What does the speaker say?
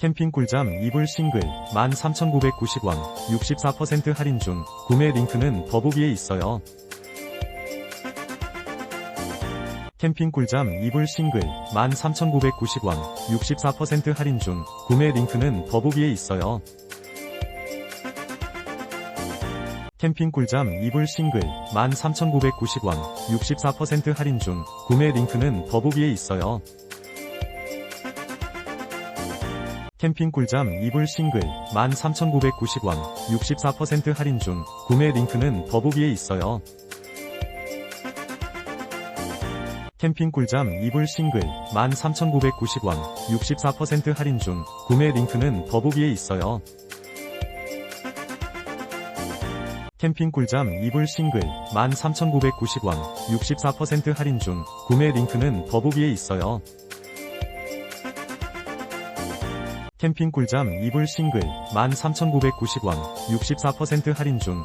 캠핑 꿀잠 이불 싱글 13,990원 64% 할인 중 구매 링크는 더보기에 있어요. 캠핑 꿀잠 이불 싱글 13,990원 64% 할인 중 구매 링크는 더보기에 있어요. 캠핑 꿀잠 이불 싱글 13,990원 64% 할인 중 구매 링크는 더보기에 있어요. 캠핑 꿀잠 이불 싱글 13,990원 64% 할인 중 구매 링크는 더보기에 있어요. 캠핑 꿀잠 이불 싱글 13,990원 64% 할인 중 구매 링크는 더보기에 있어요. 캠핑 꿀잠 이불 싱글 13,990원 64% 할인 중 구매 링크는 더보기에 있어요. 캠핑 꿀잠 이불 싱글 13,990원 64% 할인 중